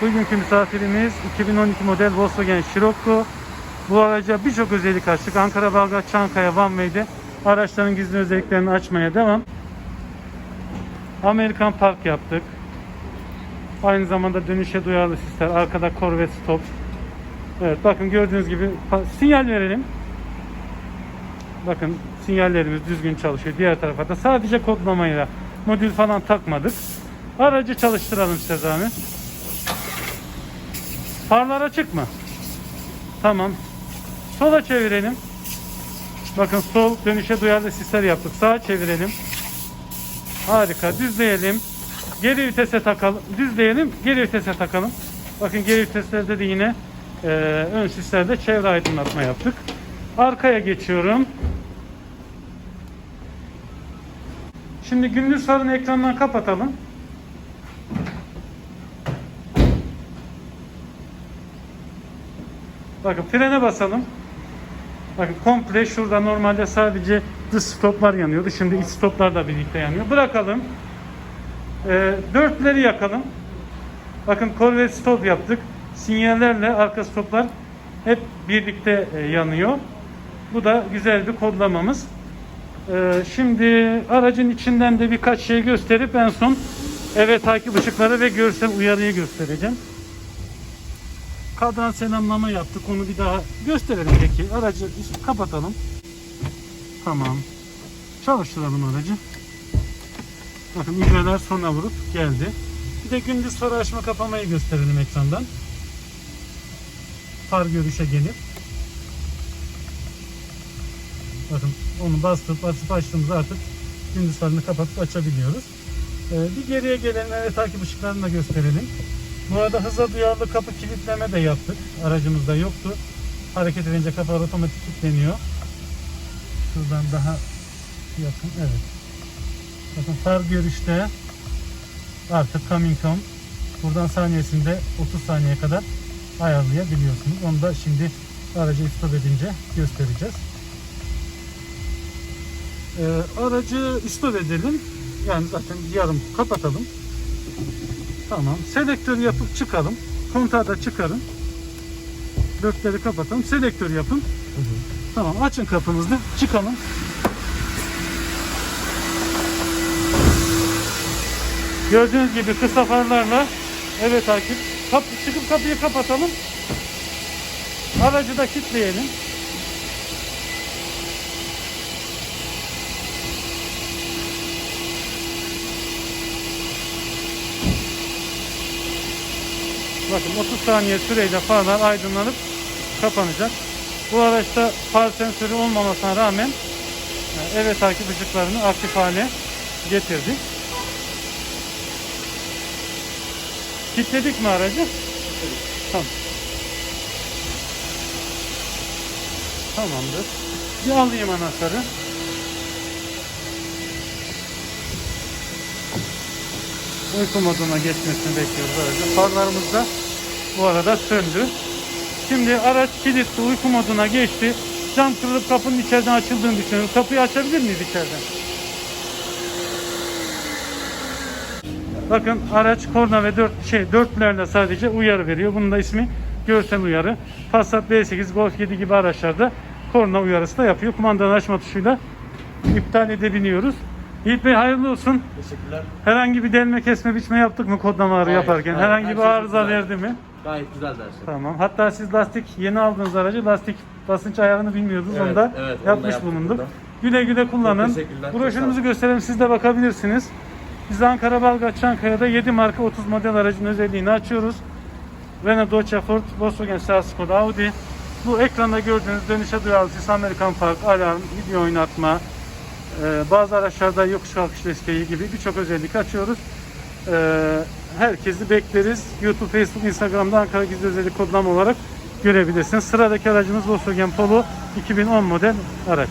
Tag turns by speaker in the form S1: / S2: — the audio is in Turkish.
S1: Bugünkü misafirimiz 2012 model Volkswagen Scirocco. Bu araca birçok özellik açtık. Ankara, Balgat, Çankaya, Van Bey'de araçların gizli özelliklerini açmaya devam. Amerikan Park yaptık. Aynı zamanda dönüşe duyarlı sistem. Arkada Corvette Stop. Evet bakın gördüğünüz gibi sinyal verelim. Bakın sinyallerimiz düzgün çalışıyor. Diğer tarafa da sadece kodlamayla modül falan takmadık. Aracı çalıştıralım size zahmet. Farlar açık mı? Tamam. Sola çevirelim. Bakın sol dönüşe duyarlı sisler yaptık. Sağa çevirelim. Harika. Düzleyelim. Geri vitese takalım. Düzleyelim. Geri vitese takalım. Bakın geri viteslerde de yine e, ön sislerde çevre aydınlatma yaptık. Arkaya geçiyorum. Şimdi gündüz farını ekrandan kapatalım. Bakın frene basalım. Bakın komple şurada normalde sadece dış stoplar yanıyordu. Şimdi iç stoplar da birlikte yanıyor. Bırakalım. Ee, dörtleri yakalım. Bakın Corvette stop yaptık. Sinyallerle arka stoplar hep birlikte e, yanıyor. Bu da güzel bir kodlamamız. Ee, şimdi aracın içinden de birkaç şey gösterip en son eve takip ışıkları ve görsel uyarıyı göstereceğim. Kadran selamlama yaptık. Onu bir daha gösterelim peki. Aracı kapatalım. Tamam. Çalıştıralım aracı. Bakın ibreler sona vurup geldi. Bir de gündüz far açma kapamayı gösterelim ekrandan. Far görüşe gelip. Bakın onu bastıp basıp açtığımızda artık gündüz farını kapatıp açabiliyoruz. Ee, bir geriye gelen takip ışıklarını da gösterelim. Bu arada hıza duyarlı kapı kilitleme de yaptık. Aracımızda yoktu. Hareket edince kapılar otomatik kilitleniyor. Şuradan daha yakın. Evet. Bakın far görüşte artık coming home. Buradan saniyesinde 30 saniye kadar ayarlayabiliyorsunuz. Onu da şimdi aracı stop edince göstereceğiz. Ee, aracı stop edelim. Yani zaten yarım kapatalım. Tamam. Selektör yapıp çıkalım. Kontağı da çıkarın. Dörtleri kapatalım. Selektör yapın. Tamam. Açın kapınızı. Çıkalım. Gördüğünüz gibi kısa farlarla evet takip. Kapı, çıkıp kapıyı kapatalım. Aracı da kilitleyelim. Bakın 30 saniye süreyle farlar aydınlanıp kapanacak. Bu araçta far sensörü olmamasına rağmen e, eve takip ışıklarını aktif hale getirdik. Kilitledik mi aracı? Tamam. Tamamdır. Bir alayım anahtarı. Uyku moduna geçmesini bekliyoruz aracın. Farlarımız da bu arada söndü. Şimdi araç kilitli uyku moduna geçti. Cam kırılıp kapının içeriden açıldığını düşünüyoruz. Kapıyı açabilir miyiz içeriden? Bakın araç korna ve dört şey dörtlerle sadece uyarı veriyor. Bunun da ismi görsel uyarı. Passat B8, Golf 7 gibi araçlarda korna uyarısı da yapıyor. Kumandanın açma tuşuyla iptal edebiliyoruz. Yiğit Bey hayırlı olsun.
S2: Teşekkürler.
S1: Herhangi bir delme kesme biçme yaptık mı kodlamaları
S2: Hayır,
S1: yaparken?
S2: hayır,
S1: Herhangi
S2: her
S1: bir
S2: şey
S1: arıza
S2: güzel.
S1: verdi mi?
S2: Gayet güzel ders.
S1: Tamam. Hatta siz lastik yeni aldığınız aracı lastik basınç ayarını bilmiyordunuz.
S2: Evet,
S1: onu da
S2: evet, onu da
S1: yapmış
S2: yaptık
S1: bulunduk.
S2: burada.
S1: Güle güle kullanın.
S2: Çok teşekkürler, çok
S1: Broşürümüzü
S2: sağ olun.
S1: gösterelim. Siz de bakabilirsiniz. Biz Ankara Balgat Çankaya'da 7 marka 30 model aracın özelliğini açıyoruz. Renault, Dacia, Ford, Volkswagen, Seat, Skoda, Audi. Bu ekranda gördüğünüz dönüşe duyarlı sis, Amerikan Park, alarm, video oynatma, bazı araçlarda yokuş kalkış desteği gibi birçok özellik açıyoruz. E, herkesi bekleriz. YouTube, Facebook, Instagram'da Ankara Gizli Özellik kodlama olarak görebilirsiniz. Sıradaki aracımız Volkswagen Polo 2010 model araç.